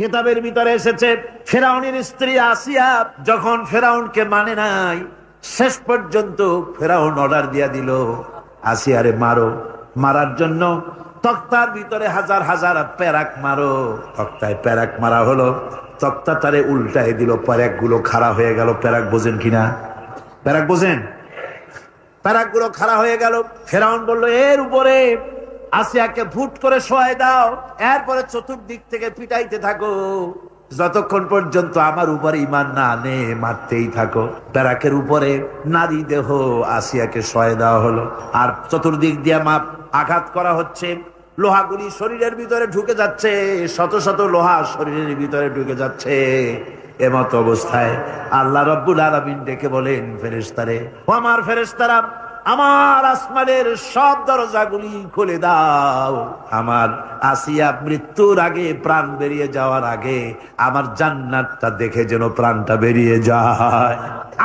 কিতাবের ভিতরে এসেছে, ফেরাউনের স্ত্রী আসিয়া যখন ফেরাউনকে মানে নাই, শেষ পর্যন্ত ফেরাউন অর্ডার দিয়া দিল আসিয়ারে মারো। মারার জন্য তক্তার ভিতরে হাজার হাজার প্যারাক মারো। তক্তায় প্যারাক মারা হলো, তক্তা তারে উল্টায় দিল প্যারাকগুলো খাড়া হয়ে গেল। প্যারাক বোঝেন কিনা প্যারাক বোঝেন? প্যারাকগুলো খাড়া হয়ে গেল। ফেরাউন বলল, এর উপরে আসিয়াকে ভুট করে শোয়াই দাও। এরপরে চতুর্দিক থেকে পিটাইতে থাকো। যতক্ষণ পর্যন্ত আমার উপরে ইমান না আনে, মারতেই থাকো। প্যারাকের উপরে নারী দেহ আসিয়াকে শোয়াই দেওয়া হলো। আর চতুর্দিক দিয়ে মাপ আঘাত করা হচ্ছে। লোহাগুলি শরীরের ভিতরে ঢুকে যাচ্ছে। শত শত লোহা শরীরের ভিতরে ঢুকে যাচ্ছে। এমত অবস্থায় আল্লাহ রব্বুল আলমিন ডেকে বলেন ফেরেস্তারে আমার ফেরেস্তারা আমার আসমানের সব দরজাগুলি খুলে দাও। আমার আসিয়া মৃত্যুর আগে প্রাণ বেরিয়ে যাওয়ার আগে আমার জান্নাতটা দেখে যেন প্রাণটা বেরিয়ে যায়।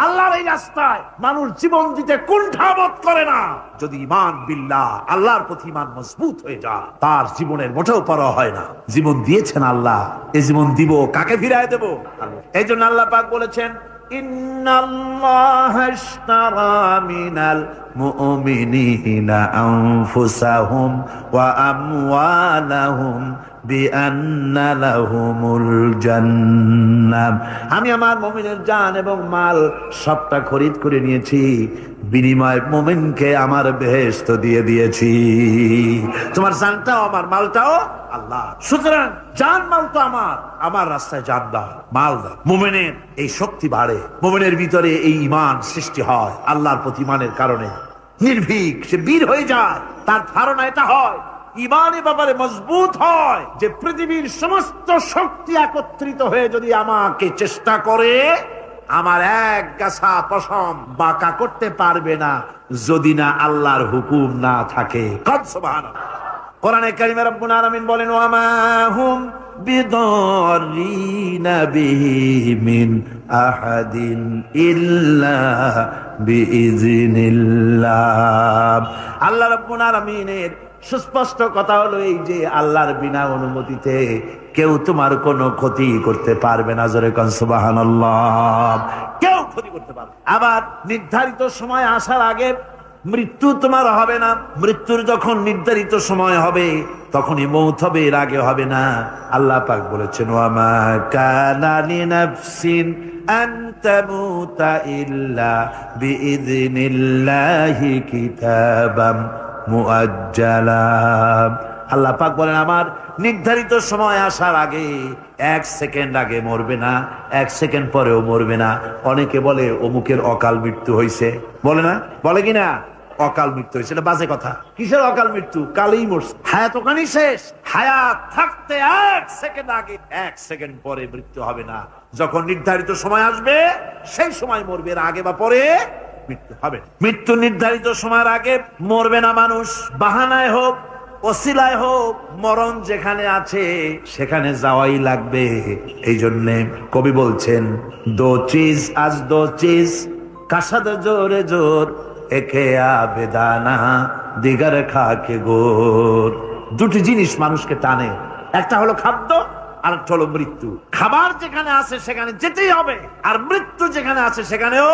আল্লাহর এই রাস্তায় মানুষ জীবন দিতে কুণ্ঠাবোধ করে না। যদি ইমান বিল্লাহ আল্লাহর প্রতি ইমান মজবুত হয়ে যায়, তার জীবনের মোটেও পরোয়া হয় না। জীবন দিয়েছেন আল্লাহ এই জীবন দিব, কাকে ফিরায় দেব? এই জন্য আল্লাহ পাক বলেছেন إن الله اشترى من المؤمنين أنفسهم وأموالهم আমি আমার মমিনের জান এবং মাল সবটা খরিদ করে নিয়েছি, বিনিময় মোমিনকে আমার বেহেস্ত দিয়ে দিয়েছি। তোমার জানটাও, আমার মালটাও আল্লাহ। সুতরাং জান মাল তো আমার আমার রাস্তায় জান দাও, মাল দাও। মোমেনের এই শক্তি বাড়ে, মোমেনের ভিতরে এই ইমান সৃষ্টি হয় আল্লাহর প্রতিমানের কারণে। নির্ভীক, সে বীর হয়ে যায়, তার ধারণা এটা হয়। ইমানে ব্যাপারে মজবুত হয় যে পৃথিবীর সমস্ত শক্তি একত্রিত হয়ে যদি আমাকে চেষ্টা করে, আমার এক গাছা পশম বাঁকা করতে পারবে না যদি না আল্লাহর হুকুম না থাকে। কোরআনে কারিমে রব্বুল আলামিন বলেন ওয়া মা হুম বিদরিনা আহাদিন ইল্লা বিইজনিল্লাহ আল্লাহ রাব্বুল আলামিনের সুস্পষ্ট কথা হলো এই যে আল্লাহর বিনা অনুমতিতে কেউ তোমার কোনো ক্ষতি করতে পারবে না, জোরে কন সুবহানাল্লাহ। কেউ ক্ষতি করতে পারবে আবার নির্ধারিত সময় আসার আগে মৃত্যু তোমার হবে না। মৃত্যুর যখন নির্ধারিত সময় হবে, তখনই মৌত হবে, এর আগে হবে না। আল্লাহ পাক বলেছেন, ওয়ামা কানা লিনাফসিন আন ইল্লা কিতাবাম। মুআজ্জালা। আল্লাহ পাক বলেন, আমার নির্ধারিত সময় আসার আগে এক সেকেন্ড আগে মরবে না, এক সেকেন্ড পরেও মরবে না। অনেকে বলে, অমুকের অকাল মৃত্যু হয়েছে বলে না? বলে কি না? অকাল মৃত্যু হয়েছে এটা বাজে কথা। কিসের অকাল মৃত্যু? কালেই মরছে। হায়াত ওখানেই শেষ। হায়াত থাকতে এক সেকেন্ড আগে, এক সেকেন্ড পরে মৃত্যু হবে না। যখন নির্ধারিত সময় আসবে, সেই সময় মরবে। আগে বা পরে মৃত্যু হবে। মৃত্যু নির্ধারিত সময়ের আগে মরবে না মানুষ। বাহানায় হোক অসিলায় হোক, মরণ যেখানে আছে, সেখানে যাওয়াই লাগবে। এই জন্যে কবি বলছেন, দো চিজ আজ দো চিজ, কাসাদ জোরে জোর, একে আবেদানা, দিগার খাকে গোর। দুটি জিনিস মানুষকে টানে। একটা হলো খাদ্য আর একটা হলো মৃত্যু খাবার যেখানে আছে সেখানে যেতেই হবে আর মৃত্যু যেখানে আছে সেখানেও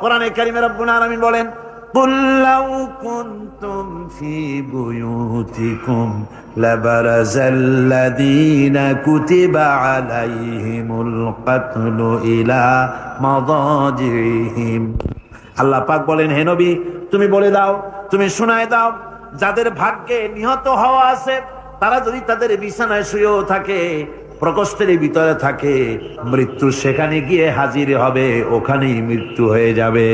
কোরআনে কারিমের রব্বুল আলামিন বলেন قل لو كنتم في بيوتكم لبرز الذين كتب عليهم القتل إلى مضاجعهم আল্লাহ পাক বলেন হে নবী তুমি বলে দাও তুমি শোনায় দাও যাদের ভাগ্যে নিহত হওয়া আছে তারা যদি তাদের বিছানায় শুয়েও থাকে প্রকোষ্ঠের ভিতরে থাকে, মৃত্যু সেখানে গিয়ে হাজির হবে, ওখানেই মৃত্যু হয়ে যাবে।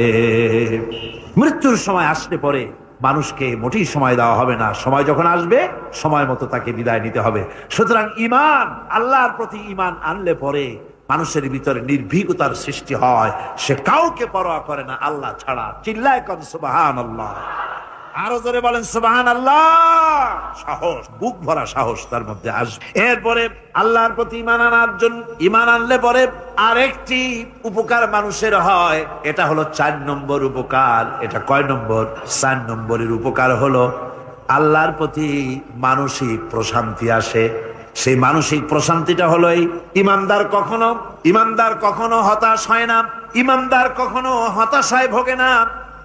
মৃত্যুর সময় আসলে পরে মানুষকে মোটেই সময় দেওয়া হবে না। সময় যখন আসবে, সময় মতো তাকে বিদায় নিতে হবে। সুতরাং ইমান আল্লাহর প্রতি ইমান আনলে পরে মানুষের ভিতরে নির্ভীকতার সৃষ্টি হয়। সে কাউকে পরোয়া করে না, আল্লাহ ছাড়া। চিল্লায় কন আল্লাহ আরও জোরে বলেন সুবাহান আল্লাহ সাহস, বুক ভরা সাহস তার মধ্যে আসবে। এরপরে আল্লাহর প্রতি ইমান আনার জন্য, ইমান আনলে পরে আরেকটি উপকার মানুষের হয়, এটা হলো চার নম্বর উপকার। এটা কয় নম্বর? চার নম্বরের উপকার হলো আল্লাহর প্রতি মানসিক প্রশান্তি আসে। সেই মানসিক প্রশান্তিটা হলো এই, ইমানদার কখনো ইমানদার কখনো হতাশ হয় না, ইমানদার কখনো হতাশায় ভোগে না।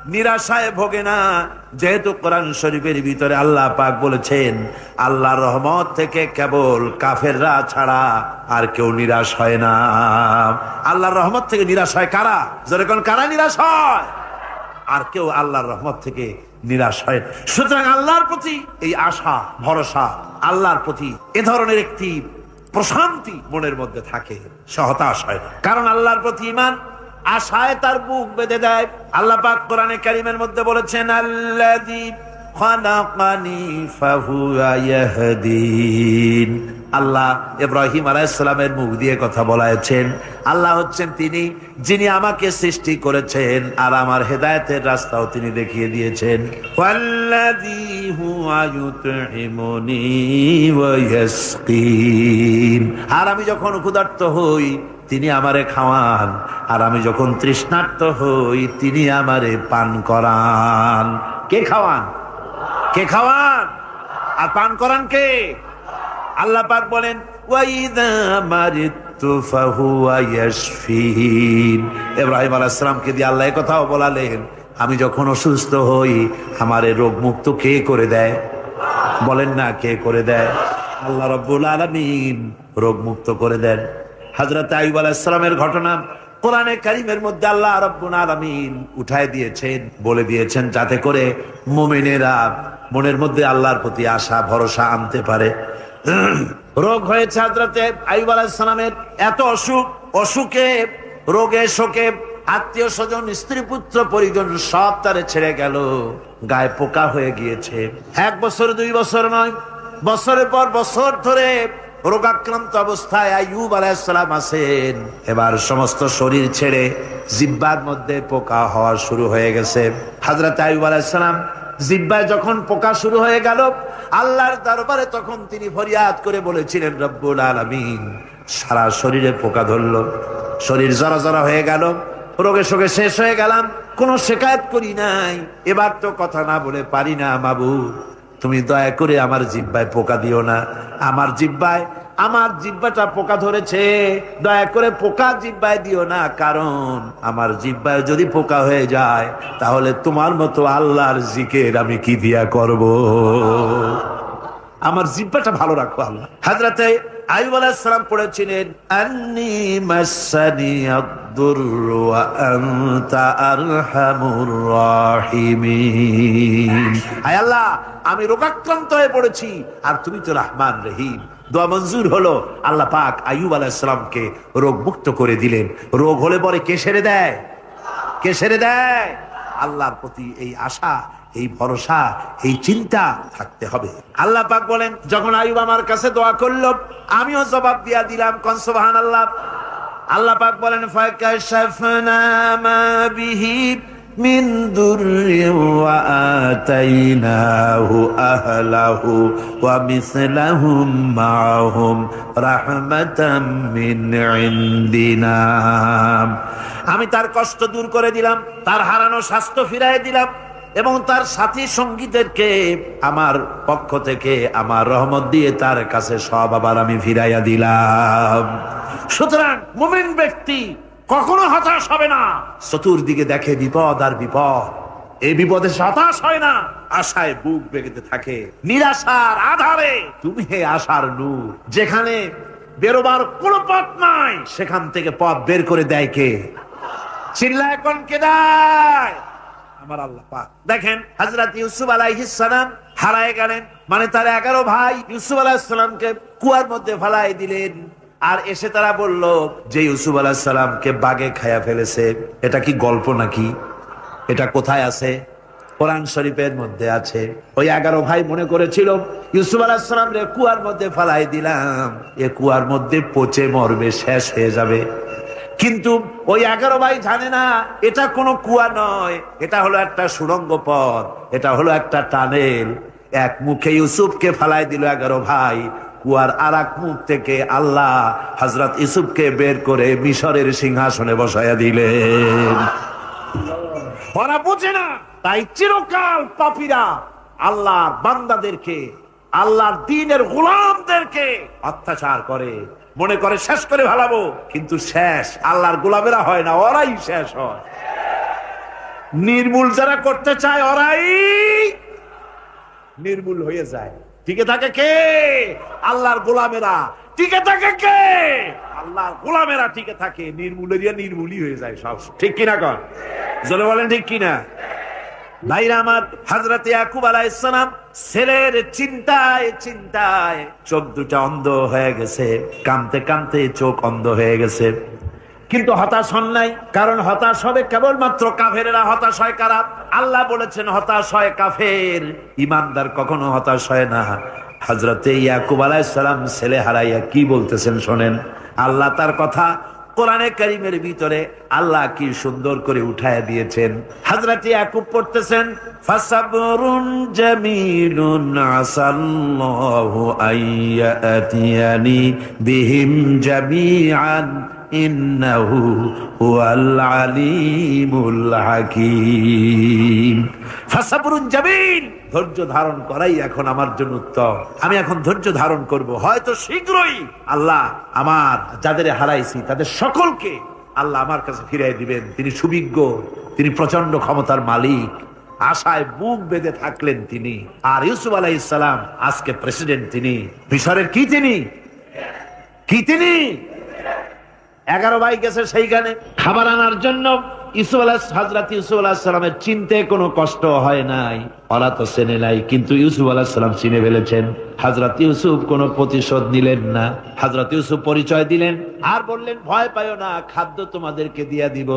নিরাশায় ভোগে না। যেহেতু কোরআন শরীফের ভিতরে আল্লাহ পাক বলেছেন, আল্লাহর রহমত থেকে কেবল কাফেররা ছাড়া আর কেউ নিরাশ হয় না। আল্লাহর রহমত থেকে নিরাশ হয় কারা? যেরকম কারা নিরাশ হয়? আর কেউ আল্লাহর রহমত থেকে নিরাশ হয় সুতরাং আল্লাহর প্রতি এই আশা, ভরসা, আল্লাহর প্রতি এ ধরনের একটি প্রশান্তি মনের মধ্যে থাকে সে হতাশ হয় কারণ আল্লাহর প্রতি ইমান আশায় তার বুক বেঁধে দেয়। আল্লাহ পাক কোরআনে কারিমের মধ্যে বলেছেন, আল্লাযী খালাকানি ফাহুয়া ইয়াহদিন। আল্লাহ ইব্রাহিম আলাইসালামের মুখ দিয়ে কথা বলাইছেন। আল্লাহ হচ্ছেন তিনি, যিনি আমাকে সৃষ্টি করেছেন আর আমার হেদায়েতের রাস্তাও তিনি দেখিয়ে দিয়েছেন। আর আমি যখন ক্ষুধার্ত হই তিনি আমারে খাওয়ান। আর আমি যখন তৃষ্ণার্ত হই, তিনি আমারে পান করান। কে খাওয়ান? কে খাওয়ান? আর পান করান কে? আল্লাহ পাক বলেন ইব্রাহিম আলাইহিস সালামকে দিয়ে আল্লাহ কথাও বলালেন, আমি যখন অসুস্থ হই, আমারে রোগ মুক্ত কে করে দেয়? বলেন না, কে করে দেয়? আল্লাহ রাব্বুল আলামিন রোগ মুক্ত করে দেন। হযরত আইয়ুব আলাইহিস সালামের ঘটনা কোরআনে কারিমের মধ্যে আল্লাহ রাব্বুল আলামিন উঠায় দিয়েছেন, বলে দিয়েছেন যাতে করে মুমিনেরা মনের মধ্যে আল্লাহর প্রতি আশা, ভরসা আনতে পারে। রোগ হয়েছে হাজরাতে আইব আলাইসালামের এত অসুখ, অসুখে, রোগে শোকে, আত্মীয় স্বজন, স্ত্রী পুত্র, পরিজন সব তারে ছেড়ে গেল, গায়ে পোকা হয়ে গিয়েছে। এক বছর, দুই বছর নয়, বছরের পর বছর ধরে রোগাক্রান্ত অবস্থায় আইয়ুব আলাইসালাম আছেন এবার সমস্ত শরীর ছেড়ে জিব্বার মধ্যে পোকা হওয়া শুরু হয়ে গেছে। হাজরত আইয়ুব আলাইসালাম জিব্বায় যখন পোকা শুরু হয়ে গেল, আল্লাহর দরবারে তখন তিনি ফরিয়াদ করে বলেছিলেন, রব্বুল আলামিন, সারা শরীরে পোকা ধরলো। শরীর জরা জরা হয়ে গেল। রোগে শোকে শেষ হয়ে গেলাম। কোনো শেকায়ত করি নাই। এবার তো কথা না বলে পারি না মাবু তুমি দয়া করে আমার জিব্বায় পোকা দিও না। আমার জিব্বায়, আমার জিব্বাটা পোকা ধরেছে। দয়া করে পোকা জিব্বায় দিও না, কারণ আমার জিব্বায় যদি পোকা হয়ে যায়, তাহলে তোমার মতো আল্লাহর জিকের আমি কি দিয়া করব? আমার জিব্বাটা ভালো রাখো আল্লাহ। হাজরাতে আইব আলাইসালাম পড়েছিলেন, আন্নি মাসানি আয় আল্লাহ, আমি রোগাক্রান্ত হয়ে পড়েছি, আর তুমি তো রহমান রহিম। দোয়া মঞ্জুর হলো, আল্লাহ পাক আইয়ুব আলাইসালামকে রোগ মুক্ত করে দিলেন। রোগ হলে পরে কে সেরে দেয়? কে সেরে দেয়? আল্লাহর প্রতি এই আশা এই ভরসা, এই চিন্তা থাকতে হবে। আল্লাহ পাক বলেন, যখন আইব আমার কাছে দোয়া করল, আমিও জবাব দিয়া দিলাম কনসবাহান আল্লাহ আল্লাহ পাক বলেন আমি তার কষ্ট দূর করে দিলাম, তার হারানো স্বাস্থ্য ফিরাই দিলাম। এবং তার সাথী সঙ্গীদেরকে আমার পক্ষ থেকে আমার রহমত দিয়ে তার কাছে সব আবার আমি ফিরাইয়া দিলাম। সুতরাং মুমিন ব্যক্তি কখনো হতাশ হবে না। চতুর্দিকে দেখে বিপদ আর বিপদ। এই বিপদে হতাশ হয় না। আশায় বুক বেগেতে থাকে। নিরাশার আধারে তুমি হে আশার নূর। যেখানে বেরোবার কোনো পথ নাই, সেখান থেকে পথ বের করে দেয় কে? চিল্লা এখন কে দেয়? আমার আল্লাহ পাক। দেখেন, হযরত ইউসুফ আলাইহিস সালাম হারায় গেলেন। মানে তার এগারো ভাই ইউসুফ আলাইহিস সালামকে কুয়ার মধ্যে ফেলাই দিলেন। আর এসে তারা বলল, যে ইউসুফ আলাইহিস সালামকে বাগে খায়া ফেলেছে, এটা কি গল্প নাকি? এটা কোথায় আছে? কোরআন শরীফের মধ্যে আছে। ওই এগারো ভাই মনে করেছিল, ইউসুফ আলাহিসাম রে কুয়ার মধ্যে ফালাই দিলাম। এ কুয়ার মধ্যে পচে মরবে, শেষ হয়ে যাবে। কিন্তু ওই এগারো ভাই জানে না, এটা কোনো কুয়া নয়, এটা হলো একটা সুড়ঙ্গ পথ, এটা হলো একটা টানেল। এক মুখে ইউসুফকে ফালাই দিল এগারো ভাই, কুয়ার আর এক মুখ থেকে আল্লাহ হজরত ইউসুফকে বের করে মিশরের সিংহাসনে বসাইয়া দিলেন। ওরা বোঝে না, তাই চিরকাল পাপীরা আল্লাহর বান্দাদেরকে, আল্লাহর দিনের গোলামদেরকে অত্যাচার করে। মনে করে শেষ করে ভালাবো কিন্তু শেষ, আল্লাহর গোলামেরা হয় না, ওরাই শেষ হয়। নির্মূল যারা করতে চায়, ওরাই নির্মূল হয়ে যায়। টিকে থাকে কে? আল্লাহর গোলামেরা। টিকে থাকে কে? আল্লাহর গোলামেরা টিকে থাকে। নির্মূলেরিয়া নির্মূলই হয়ে যায় সব। ঠিক কিনা কর জোরে বলেন ঠিক কিনা? ভাইরা আমার ইয়াকুব ছেলের চিন্তায় চিন্তায় চোখ দুটা অন্ধ হয়ে গেছে কামতে কামতে চোখ অন্ধ হয়ে গেছে। কিন্তু হতাশ হন নাই, কারণ হতাশ হবে কেবলমাত্র কাফেরেরা হতাশ হয় কারা? আল্লাহ বলেছেন, হতাশ হয় কাফের। ইমানদার কখনো হতাশ হয় না। হজরতে ইয়াকুব আলাইসালাম ছেলে হারাইয়া কি বলতেছেন শোনেন? আল্লাহ তার কথা কোরআনে কারিমের ভিতরে আল্লাহ কি সুন্দর করে উঠায় দিয়েছেন। হাজরত ইয়াকুব পড়তেছেন, ফাসাবরুন জামিলুন আসাল্লাহু আইয়াতিয়ানি বিহিম জামিআন ইন্নাহু হুয়াল আলিমুল হাকীম। ফাসাবরুন জামিল! ধৈর্য ধারণ করাই এখন আমার জন্য উত্তম। আমি এখন ধৈর্য ধারণ করব। হয়তো শীঘ্রই আল্লাহ আমার যাদের হারাইছি, তাদের সকলকে আল্লাহ আমার কাছে ফিরিয়ে দিবেন। তিনি সুবিজ্ঞ, তিনি প্রচণ্ড ক্ষমতার মালিক। আশায় বুক বেঁধে থাকলেন তিনি। আর ইউসুফ আলাই ইসলাম আজকে প্রেসিডেন্ট তিনি। মিশরের কি তিনি? কি তিনি? এগারো ভাই গেছে সেইখানে। খাবার আনার জন্য ইসুফ আলাহ হাজরাত ইউসুফ আলাহ সালামের চিনতে কোনো কষ্ট হয় নাই। ওরা তো চেনে নাই, কিন্তু ইউসুফ আলাহ সালাম চিনে ফেলেছেন। হাজরাত ইউসুফ কোনো প্রতিশোধ নিলেন না। হাজরাত ইউসুফ পরিচয় দিলেন, আর বললেন, ভয় পাইও না, খাদ্য তোমাদেরকে দিয়া দিব।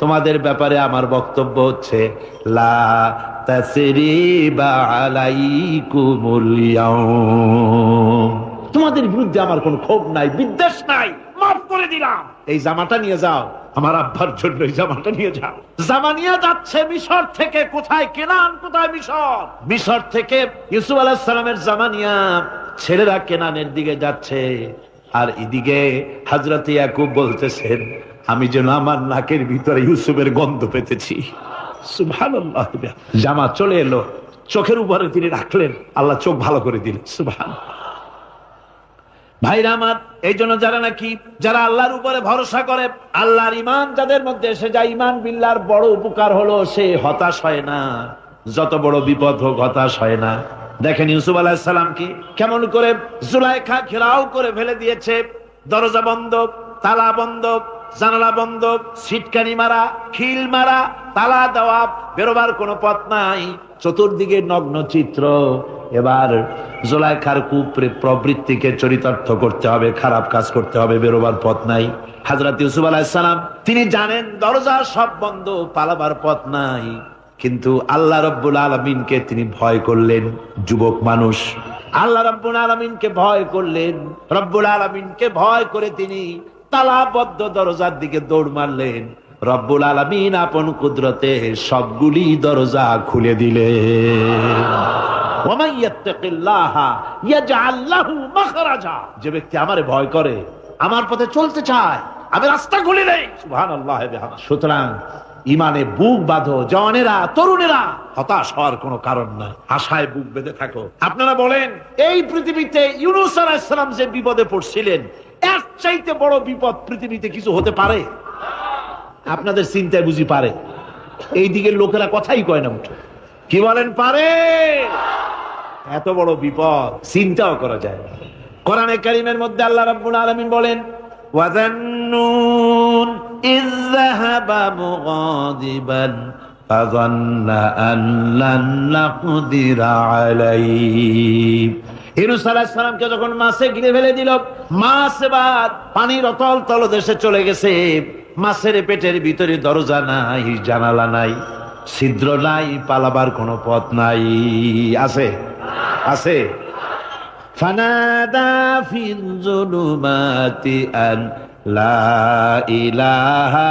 তোমাদের ব্যাপারে আমার বক্তব্য হচ্ছে, লা তোমাদের বিরুদ্ধে আমার কোনো ক্ষোভ নাই, বিদ্বেষ নাই। মাফ করে দিলাম। এই জামাটা নিয়ে যাও। আমার আব্বার জন্য এই জামাটা নিয়ে যাও। জামা নিয়ে যাচ্ছে মিশর থেকে। কোথায়? কেনান কোথায় মিশর? মিশর থেকে ইউসুফ জামা ছেলেরা কেনানের দিকে যাচ্ছে। আর এদিকে হাজরত ইয়াকুব বলতেছেন, আমি যেন আমার নাকের ভিতরে ইউসুফের গন্ধ পেতেছি। জামা চলে এলো। চোখের উপরে তিনি রাখলেন। আল্লাহ চোখ ভালো করে দিলেন। সুবহান ভাইরা আমার, এই জন্য যারা নাকি, যারা আল্লাহর উপরে ভরসা করে, আল্লাহর ইমান যাদের মধ্যে এসে যায় ইমান বিল্লার বড় উপকার হলো সে হতাশ হয় না। যত বড় বিপদ হোক, হতাশ হয় না। দেখেন ইউসুফ আলাহিসাল্লামকে কেমন করে জুলাইখা ঘেরাও করে ফেলে দিয়েছে। দরজা বন্ধ, তালা বন্ধ, জানালা বন্ধ সিটকানি মারা, খিল মারা তালা দেওয়া বেরোবার কোনো পথ নাই। চতুর্দিকে নগ্ন চিত্র। এবার জোলাইখার কুপরে প্রবৃত্তিকে চরিতার্থ করতে হবে, খারাপ কাজ করতে হবে, বেরোবার পথ নাই। হাজরত ইউসুফ আলাহিসাল্লাম তিনি জানেন দরজা সব বন্ধ, পালাবার পথ নাই। কিন্তু আল্লাহ রব্বুল আলমিনকে তিনি ভয় করলেন, যুবক মানুষ। আল্লাহ রব্বুল আলমিনকে ভয় করলেন, রব্বুল আলমিনকে ভয় করে তিনি তালাবদ্ধ দরজার দিকে দৌড় মারলেন। রব্বুল আলমিন আপন কুদরতে সবগুলি দরজা খুলে মাখরাজা। যে ব্যক্তি আমারে ভয় করে, আমার পথে চলতে চায়, আমি রাস্তা খুলে দেই সুবহানাল্লাহ বিহামদ সুতরাং ইমানে বুক বাঁধো, জওয়ানেরা, তরুণেরা, হতাশ হওয়ার কোনো কারণ নাই। আশায় বুক বেঁধে থাকো। আপনারা বলেন, এই পৃথিবীতে ইউনুস আলাইহিস সালাম যে বিপদে পড়ছিলেন, এর চাইতে বড় বিপদ পৃথিবীতে কিছু হতে পারে? আপনাদের চিন্তায় বুঝি পারে এই দিকের লোকেরা কথাই কয় না উঠে কি বলেন পারে এত বড় বিপদ চিন্তাও করা যায় না। কোরআনে কারিমের মধ্যে আল্লাহ রাব্বুল আলামিন বলেন ওয়াজান্নুন ইয যাহাবা মুগাদিবান فظن أن لن نقدر عليه হিরুস আলাহিসামকে যখন মাছে গিরে ফেলে দিল মাছ এবার পানির অতল তলদেশে চলে গেছে মাছের পেটের ভিতরে দরজা নাই, জানালা নাই, ছিদ্র নাই, পালাবার কোনো পথ নাই। আছে? আছে? ফানাদা ফিল জুলুমাতি আন লা ইলাহা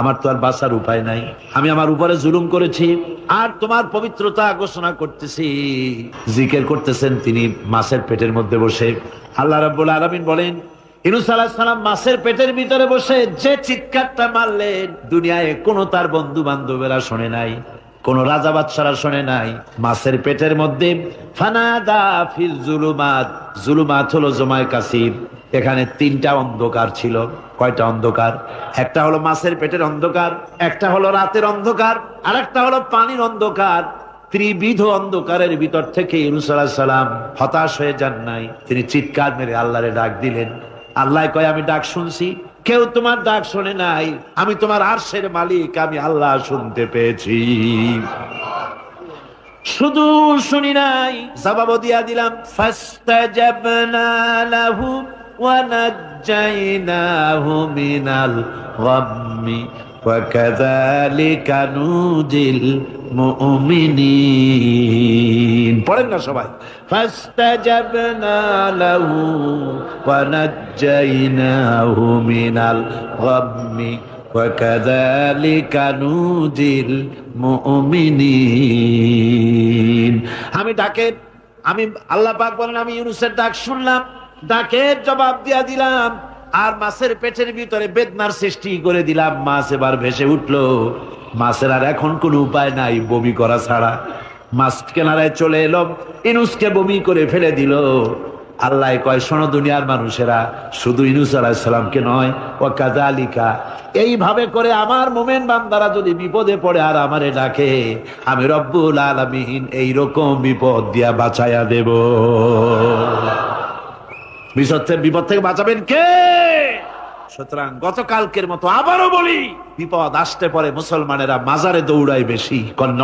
আমার তো আর বাঁচার উপায় নাই। আমি আমার উপরে জুলুম করেছি আর তোমার পবিত্রতা ঘোষণা করতেছি। জিকের করতেছেন তিনি মাছের পেটের মধ্যে বসে। আল্লাহ রাব্বুল আলামিন বলেন, ইনুস সালাম মাছের পেটের ভিতরে বসে যে চিৎকারটা মারলেন, দুনিয়ায় কোনো তার বন্ধু বান্ধবেরা শোনে নাই, কোন রাজা বাদশারা শোনে নাই। মাছের পেটের মধ্যে ফানাদা ফিল জুলুমাত। জুলুমাত হলো জমায় কাসিব এখানে তিনটা অন্ধকার ছিল। কয়টা অন্ধকার? একটা হলো মাছের পেটের অন্ধকার, একটা হলো রাতের অন্ধকার আর একটা হলো পানির অন্ধকার। ত্রিবিধ অন্ধকারের ভিতর থেকে সালাম হতাশ হয়ে যান নাই। তিনি চিৎকার মেরে আল্লাহরে ডাক দিলেন। আল্লাহ কয়, আমি ডাক শুনছি। কেউ তোমার ডাক শোনে নাই। আমি তোমার আরশের মালিক। আমি আল্লাহ শুনতে পেয়েছি। শুধু শুনি নাই। জবাব দিয়া দিলাম, ফাস্তাজাবনা লাহু ওয়া নাজ্জাইনাহু মিনাল গাম্মি ওয়া কাযালিকা নুজিল মুমিনিন পড়েন না সবাই ফাস্তাজাবনা লাহু ওয়া নাজ্জাইনাহু মিনাল গাম্মি وكذلك نوجي المؤمنين আমি ডাকে আমি আল্লাহ পাক বলেন আমি ইউনুসের ডাক শুনলাম ডাকের জবাব দিয়া দিলাম, আর মাছের পেটের ভিতরে বেদনার সৃষ্টি করে দিলাম, মাছ এবার ভেসে উঠল। মাছের আর এখন কোনো উপায় নাই, বমি করা ছাড়া। মাছ কেনারায় চলে এলো, ইনুসকে বমি করে ফেলে দিল। আল্লাহ কয়, শোনো দুনিয়ার মানুষেরা, শুধু ইনুস আলাহিসাল্লামকে নয় ও কাজালিকা এইভাবে করে আমার মোমেন বান্দারা যদি বিপদে পড়ে আর আমারে ডাকে, আমি রব্বুল আলমিন এইরকম বিপদ দিয়া বাঁচাইয়া দেব। বিপদ বিপদ থেকে বাঁচাবেন কে? সুতরাং গতকালকের মতো আবারও বলি, বিপদ আসতে পরে মুসলমানেরা মাজারে দৌড়ায় বেশি। কন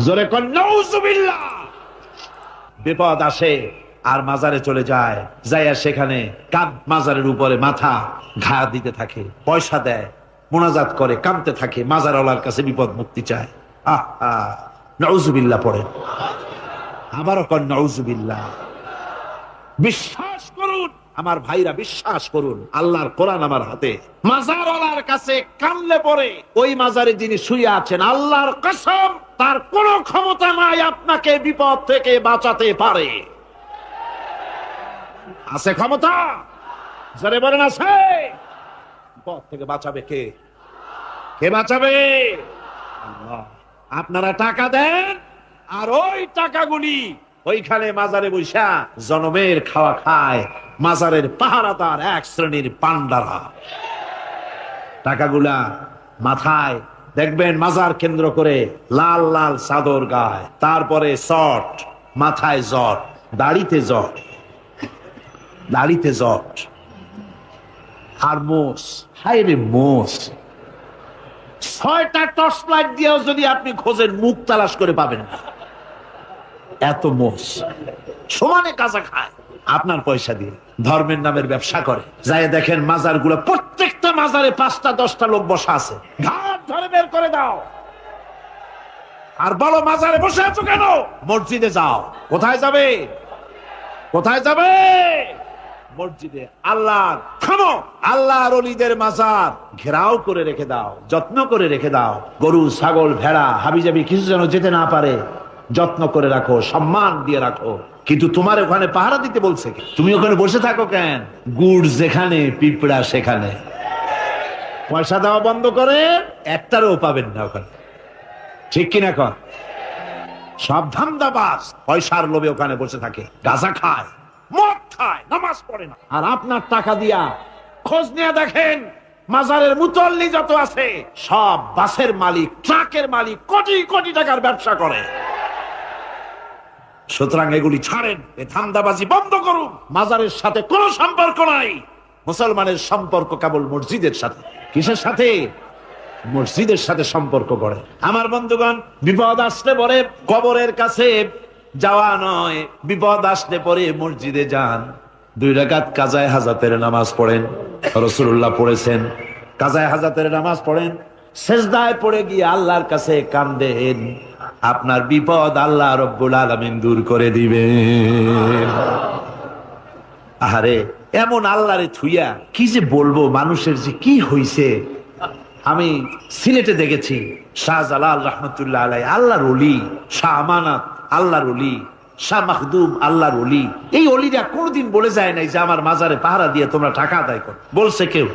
জোরে কন বিপদ আসে, আর মাজারে চলে যায়, যাইয়া সেখানে কাঁদ মাজারের উপরে মাথা ঘা দিতে থাকে, পয়সা দেয়, মোনাজাত করে কামতে থাকে, মাজারওয়ালার কাছে বিপদ মুক্তি চায়। আহ, নউজুবিল্লাহ পড়ে আবারও কন বিশ্বাস করুন, আমার ভাইরা বিশ্বাস করুন, আল্লাহর কোরআন আমার হাতে। মাজারওয়ালার কাছে কানলে পরে ওই মাজারে যিনি শুয়ে আছেন, আল্লাহর কসম, তার কোনো ক্ষমতা নাই আপনাকে বিপদ থেকে বাঁচাতে পারে। আছে ক্ষমতা? জোরে বলেন, আছে। বিপদ থেকে বাঁচাবে কে? কে বাঁচাবে। আপনারা টাকা দেন, আর ওই টাকাগুলি ওইখানে মাজারে বৈশা জনমের খাওয়া খায়, মাজারের পাহারাদার এক শ্রেণির পান্ডারা টাকাগুলা মাথায়, দেখবেন মাজার কেন্দ্র করে লাল লাল চাদর গায়, তারপরে শট মাথায় জট, দাড়িতে জট দাড়িতে জট। আর মোষ হাই রে মোষ। ছয়টা টর্চ লাইট দিয়েও যদি আপনি খোঁজেন, মুখ তালাশ করে পাবেন না। এত মোষ। সমানে কাজা খায়। আপনার পয়সা দিয়ে ধর্মের নামের ব্যবসা করে। যাই দেখেন মাজারগুলো প্রত্যেকটা মাজারে পাঁচটা, দশটা লোক বসা আছে। ঘাট ধরে বের করে দাও। আর বলো, মাজারে বসে আছো কেন? মসজিদে যাও। কোথায় যাবে? কোথায় যাবে? মসজিদে। আল্লাহ থামো। আল্লাহর অলিদের মাজার। ঘেরাও করে রেখে দাও, যত্ন করে রেখে দাও। গরু, ছাগল, ভেড়া হাবি হাবিজাবি, কিছু যেন যেতে না পারে। যত্ন করে রাখো, সম্মান দিয়ে রাখো। কিন্তু তোমার ওখানে পাহারা দিতে বলছে তুমি ওখানে বসে থাকো কেন? গুড় যেখানে, পিঁপড়া সেখানে। পয়সা দেওয়া বন্ধ করে, একটারও পাবেন না ওখানে। ঠিক কিনা কর সব ধান্দাবাজ পয়সার লোভে ওখানে বসে থাকে। গাঁজা খায়, মদ খায়, নামাজ পড়ে না। আর আপনার টাকা দিয়া খোঁজ নিয়ে দেখেন, মাজারের মুতল্লি যত আছে, সব বাসের মালিক, ট্রাকের মালিক, কোটি কোটি টাকার ব্যবসা করে। সুতরাং এগুলি ছাড়েন এ ধান্দাবাজি বন্ধ করুন। মাজারের সাথে কোনো সম্পর্ক নাই। মুসলমানের সম্পর্ক কেবল মসজিদের সাথে। কিসের সাথে? মসজিদের সাথে সম্পর্ক গড়ে। আমার বন্ধুগণ, বিপদ আসলে পরে কবরের কাছে যাওয়া নয়। বিপদ আসলে পরে মসজিদে যান। দুই রাকাত কাজায় হাজাতের নামাজ পড়েন। রসুল্লাহ পড়েছেন। কাজায় হাজাতের নামাজ পড়েন। শেষদায় পড়ে গিয়ে আল্লাহর কাছে কান্দেন। আপনার বিপদ আল্লাহ রব্বুল আলমিন দূর করে দিবেন আহারে, এমন আল্লাহরে থুইয়া কি যে বলব, মানুষের যে কি হইছে। আমি সিলেটে দেখেছি শাহজালাল রহমতুল্লাহ আলাই আল্লাহর অলি শাহ আমানত, আল্লাহর অলি শাহ মাহদুম আল্লাহর অলি এই অলিরা কোনদিন বলে যায় নাই যে আমার মাজারে পাহারা দিয়ে তোমরা টাকা আদায় কর। বলছে কেউ।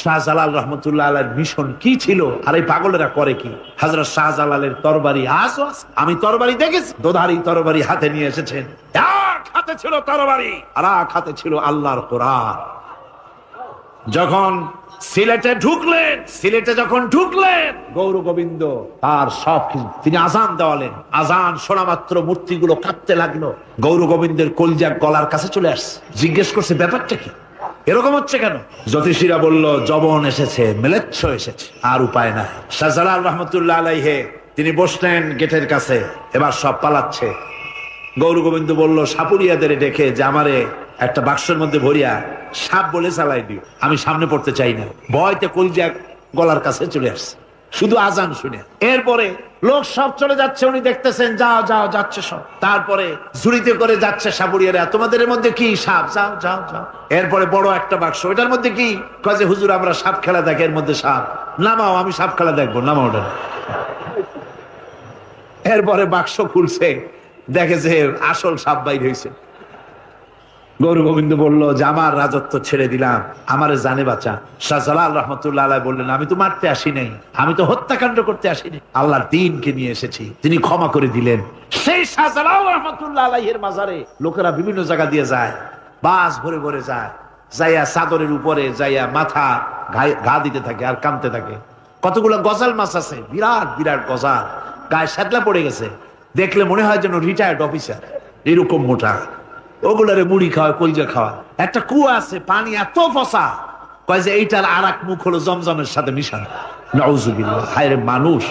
শাহজালাল রহমতুল্লাহ মিশন কি ছিল? আর এই পাগলেরা করে কি? হাজরত শাহজালালের তরবারি আমি তরবারি দেখেছি। দোধারি তরবারি হাতে নিয়ে এসেছেন। এক হাতে ছিল তরবারি, আর এক হাতে ছিল আল্লাহর কোরআন। যখন সিলেটে ঢুকলেন, সিলেটে যখন ঢুকলেন, গৌর গোবিন্দ তার সব তিনি আজান দেওয়ালেন। আজান শোনা মাত্র মূর্তিগুলো কাঁপতে লাগল। গৌর গোবিন্দের কলজা গলার কাছে চলে আসছে। জিজ্ঞেস করছে, ব্যাপারটা কি? এরকম হচ্ছে কেন? জ্যোতিষীরা বলল, জবন এসেছে, মেলেচ্ছ এসেছে। আর উপায় না শাহজালাল রহমতুল্লাহ আলাইহে, তিনি বসলেন গেটের কাছে, এবার সব পালাচ্ছে। গৌর গোবিন্দ বলল, সাপুরিয়াদের ডেকে যে আমারে একটা বাক্সের মধ্যে ভরিয়া সাপ বলে চালাই দিও। আমি সামনে পড়তে চাই না। ভয়তে কলজা গলার কাছে চলে আসছে। শুধু আজান শুনে। এরপরে লোক সব চলে যাচ্ছে, উনি দেখতেছেন, যাও যাও, যাচ্ছে সব। তারপরে ঝুড়িতে করে যাচ্ছে সাপুরিয়ারা, তোমাদের মধ্যে কি সাপ? যাও যাও যাও। এরপরে বড় একটা বাক্স এটার মধ্যে কি? কাজে হুজুর, আমরা সাপ খেলা দেখি, এর মধ্যে সাপ। নামাও, আমি সাপ খেলা দেখব, নামাও ওটা। এরপরে বাক্স খুলছে, দেখে যে আসল সাপ বাইর হয়েছে। গৌর গোবিন্দ বলল, যে আমার রাজত্ব ছেড়ে দিলাম, আমারে জানে বাঁচা। শাহজালাল রহমতুল্লাহ আলাই বললেন, আমি তো মারতে আসি নাই, আমি তো হত্যাকাণ্ড করতে আসিনি আল্লাহর দিনকে নিয়ে এসেছি, তিনি ক্ষমা করে দিলেন। সেই শাহজালাল রহমতুল্লাহ আলাইহের মাজারে লোকেরা বিভিন্ন জায়গা দিয়ে যায়, বাস ভরে ভরে যায়, যাইয়া চাদরের উপরে যাইয়া মাথা ঘা দিতে থাকে আর কামতে থাকে। কতগুলো গজাল মাছ আছে, বিরাট বিরাট গজাল। গায়ে সাদলা পড়ে গেছে, দেখলে মনে হয় যেন রিটায়ার্ড অফিসার এরকম মোটা। ওগুলারে মুড়ি খাওয়ায় কলজা খাওয়ায় একটা কুয়া আছে, পানি এত ফসা কয় যে এইটার আর এক মুখ হলো জমজমের সাথে মিশানো। মানুষ।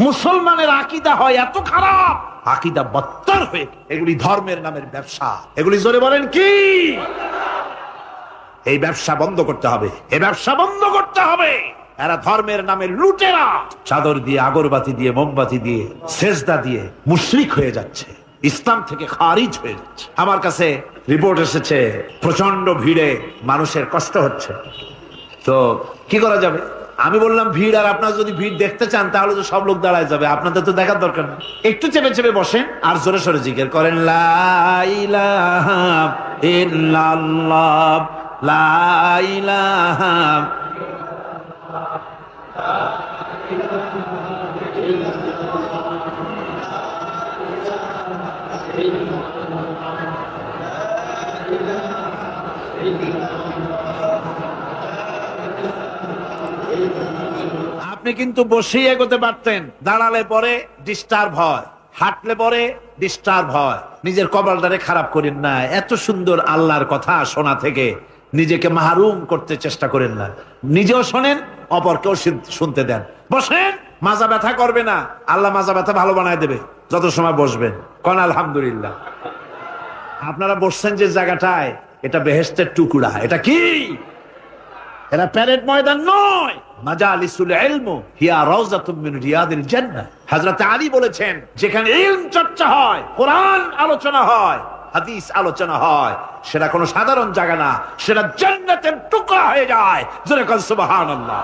মুসলমানের আকিদা হয় এত খারাপ। আকিদা বত্তর হয়ে, এগুলি ধর্মের নামের ব্যবসা। এগুলি জোরে বলেন কি? এই ব্যবসা বন্ধ করতে হবে। এই ব্যবসা বন্ধ করতে হবে। এরা ধর্মের নামে লুটেরা। চাদর দিয়ে, আগরবাতি দিয়ে, মোমবাতি দিয়ে, সেজদা দিয়ে মুশরিক হয়ে যাচ্ছে। ইসলাম থেকে খারিজ হয়ে যাচ্ছে। আমার কাছে রিপোর্ট এসেছে প্রচণ্ড ভিড়ে মানুষের কষ্ট হচ্ছে। তো কি করা যাবে? আমি বললাম, ভিড়, আর আপনার যদি ভিড় দেখতে চান, তাহলে তো সব লোক দাঁড়ায় যাবে। আপনাদের তো দেখার দরকার নেই। একটু চেপে চেপে বসেন, আর জোরে সরে জিজ্ঞেস করেন লা ইলাহা আপনি কিন্তু বসেই এগোতে পারতেন। দাঁড়ালে পরে ডিস্টার্ব হয়, হাঁটলে পরে ডিস্টার্ব হয়। নিজের কপালটারে খারাপ করেন না। এত সুন্দর আল্লাহর কথা শোনা থেকে নিজেকে মাহরুম করতে চেষ্টা করেন না। নিজেও শোনেন, অপরকেও শুনতে দেন। বসেন, মাজা ব্যথা করবে না। আল্লাহ মাজা ব্যথা ভালো বানায় দেবে। যত সময় বসবেন। কন আলহামদুলিল্লাহ। আপনারা বসছেন যে জায়গাটায়, এটা বেহেস্তের টুকুরা। এটা কি? এরা প্যারেড ময়দান নয়। মাজালিসুল হিয়া মিন রিয়াদিল জান্নাহ। হযরত আলী বলেছেন, যেখানে ইলম চর্চা হয়, কোরআন আলোচনা হয়, হাদিস আলোচনা হয়, সেটা কোনো সাধারণ জায়গা না, সেটা জান্নাতের টুকরা হয়ে যায়। সুবহানাল্লাহ।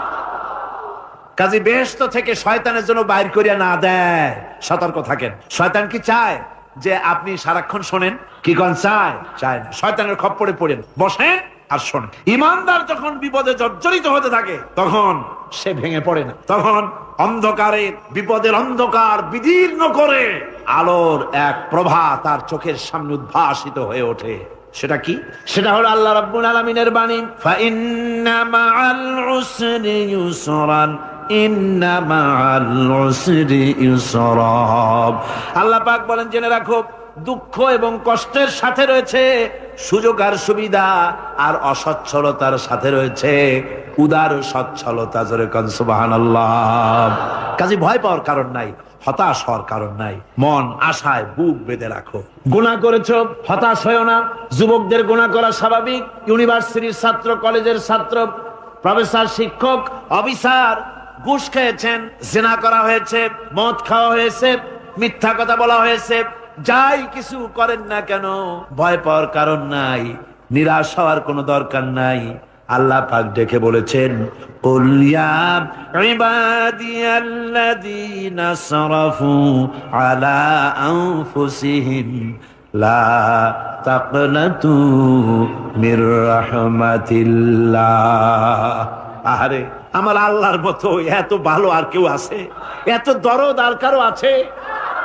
কাজী বেহেশত থেকে শয়তানের জন্য বাইর করিয়া না দেয়, সতর্ক থাকেন। শয়তান কি চায় যে আপনি সারাক্ষণ শোনেন? কি কোন চায়? চায় শয়তানের খপ্পরে পড়েন। বসেন। আর শোনেন ইমানদার যখন বিপদে জর্জরিত হতে থাকে, তখন সে ভেঙে পড়ে না। তখন অন্ধকারে, বিপদের অন্ধকার বিদীর্ণ করে আলোর এক প্রভা তার চোখের সামনে উদ্ভাসিত হয়ে ওঠে। সেটা কি? সেটা হলো আল্লাহ রাব্বুল আলামিনের বাণী, ফাইন্না মাআল উসরি ইউসরান, ইন্না মাআল উসরি ইউসরা আল্লাহ পাক বলেন, জেনে রাখো দুঃখ এবং কষ্টের সাথে রয়েছে, সুযোগ আর সুবিধা আর অসচ্ছলতার সাথে রয়েছে। উদার সচ্ছলতা জোরে কনসুবাহান কাজে ভয় পাওয়ার কারণ নাই, হতাশ হওয়ার কারণ নাই। মন, আশায় বুক বেঁধে রাখো। গুণা করেছ, হতাশ হয়েও না। যুবকদের গুণা করা স্বাভাবিক। ইউনিভার্সিটির ছাত্র, কলেজের ছাত্র, প্রফেসর, শিক্ষক, অফিসার ঘুষ খেয়েছেন, জেনা করা হয়েছে, মদ খাওয়া হয়েছে, মিথ্যা কথা বলা হয়েছে। যাই কিছু করেন না কেন, ভয় পাওয়ার কারণ নাই, নিরাশ হওয়ার কোনো দরকার নাই। আল্লাহ পাক ডেকে বলেছেন আলা আমার আল্লাহর মতো এত ভালো আর কেউ আছে? এত দরদ আর কারও আছে?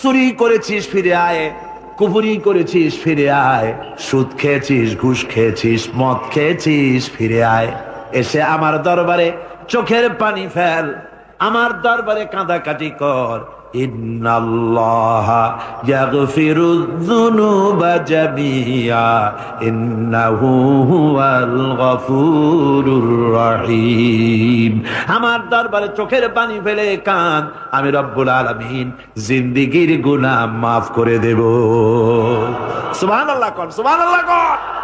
চুরি করেছিস ফিরে আয় কুপুরি করেছিস ফিরে আয়, সুদ খেয়েছিস, ঘুষ খেয়েছিস, মদ খেয়েছিস ফিরে আয়। এসে আমার দরবারে চোখের পানি ফেল, আমার দরবারে কাঁদাকাটি কর আমার দরবারে চোখের পানি ফেলে কান, আমি রব্বুল আলামিন জিন্দিগির গুনাহ মাফ করে দেব। সুবহানাল্লাহ কোন সুবহানাল্লাহ কোন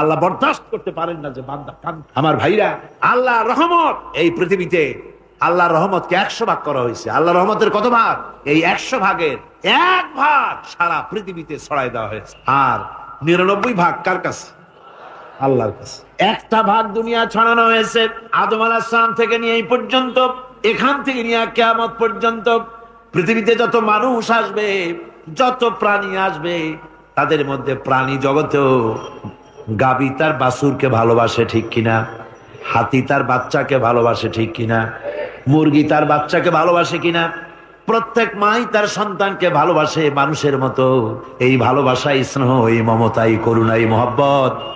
আল্লাহ বরদাস্ত করতে পারেন না যে বান্দা কান আমার ভাইরা আল্লাহ রহমত। এই পৃথিবীতে আল্লাহ রহমতকে একশো ভাগ করা হয়েছে। আল্লাহ রহমতের কত ভাগ? এই একশো ভাগের এক ভাগ সারা পৃথিবীতে ছড়াই দেওয়া হয়েছে। আর নিরানব্বই ভাগ কার কাছে? আল্লাহর কাছে। একটা ভাগ দুনিয়া ছড়ানো হয়েছে আদম আলাহাম থেকে নিয়ে এই পর্যন্ত, এখান থেকে নিয়ে কেয়ামত পর্যন্ত। পৃথিবীতে যত মানুষ আসবে, যত প্রাণী আসবে, তাদের মধ্যে প্রাণী জগতেও গাবি তার বাসুরকে ভালোবাসে ঠিক কিনা? হাতি তার বাচ্চাকে ভালোবাসে ঠিক কিনা? মুরগি তার বাচ্চাকে ভালোবাসে কিনা? প্রত্যেক মাই তার সন্তানকে ভালোবাসে মানুষের মতো। এই ভালোবাসাই স্নেহ, এই মমতা এই করুণা এই মহব্বত।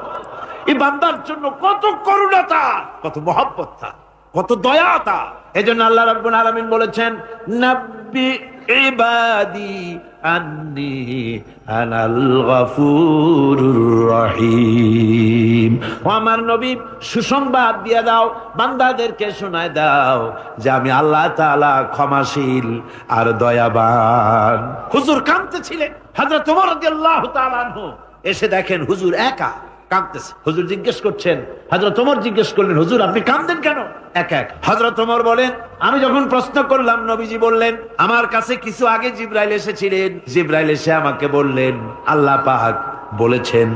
এই বান্দার জন্য কত করুণা কত মহব্বত তার, কত দয়া তার। এই জন্য আল্লাহ রাব্বুল আলামিন বলেছেন, নাব্বি ইবাদি আন্নি আনাল গফুরুর রহিম। ও আমার নবী, সুসংবাদ দিয়ে দাও, বান্দাদেরকে শোনায় দাও যে আমি আল্লাহ তাআলা ক্ষমাশীল আর দয়াবান। হুজুর কাঁদতেছিলেন, হযরত ওমর রাদিয়াল্লাহু তাআলা এসে দেখেন হুজুর একা। কাঁদতেছে। হুজুর জিজ্ঞেস করছেন হজরত তোমার জিজ্ঞেস করলেন, হুজুর, আপনি কাঁদতেন কেন? এক এক। হজরত তোমার বলেন, আমি যখন প্রশ্ন করলাম, নবীজি বললেন, আমার কাছে কিছু আগে জিব্রাইল এসেছিলেন। জিব্রাইল এসে আমাকে বললেন, আল্লাহ পাক বলেছেন,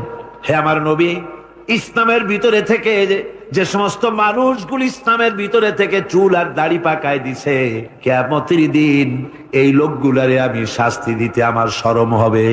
হে আমার নবী, ইসলামের ভিতরে থেকে যে সমস্ত মানুষগুলো ইসলামের ভিতরে থেকে চুল আর দাড়ি পাকায় দিছে কেমতির দিন এই লোকগুলারে আমি শাস্তি দিতে আমার সরম হবে।